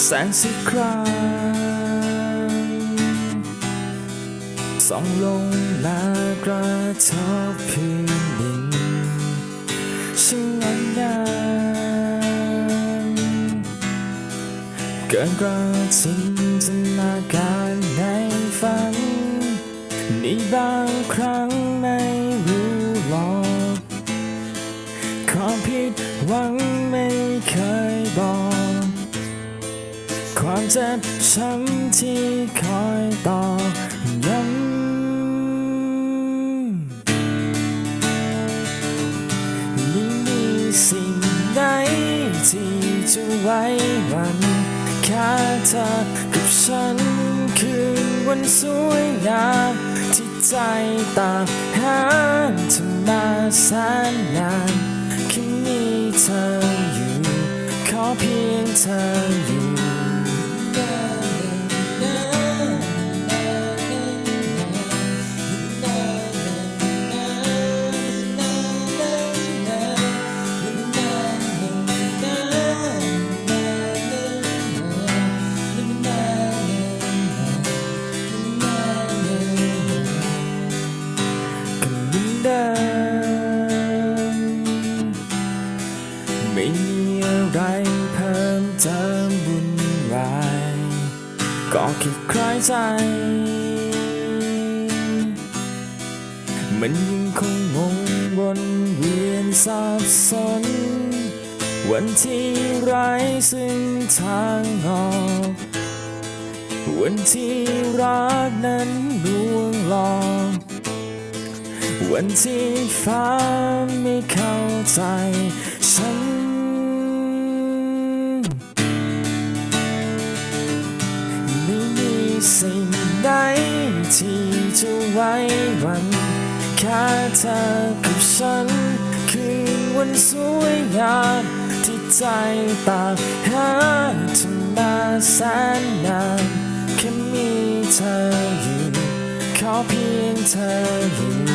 แสงสีครามส่องลงมากระทบพื้นดินช่างงดงามเกินกระจินตนาการในฝัน นี่บางครั้งไม่รู้หรอกความผิดหวังไม่เคยบอก ความเจ็บช้ำที่คอยต่อย้ำยิ่งมีสิ่งใดที่จะไว้วันแค่เธอกับฉัน คืนวันสวยงามที่ใจตามหาเธอมาแสนนานแค่มีเธออยู่ ขอเพียงเธออยู่ เพิ่มเติมบุญวายก็แค่คลายใจ มันยังคงงงวนเวียนสับสน วันที่ไร้ซึ่งทางออกวันที่รักนั้นลวงหลอกวันที่ฟ้าไม่เข้าใจ ฉัน สิ่งใดที่จะไว้วันแค่เธอกับฉัน คือวันสวยงามที่ใจตามหาเธอมาแสนนานแค่มีเธออยู่ขอเพียงเธออยู่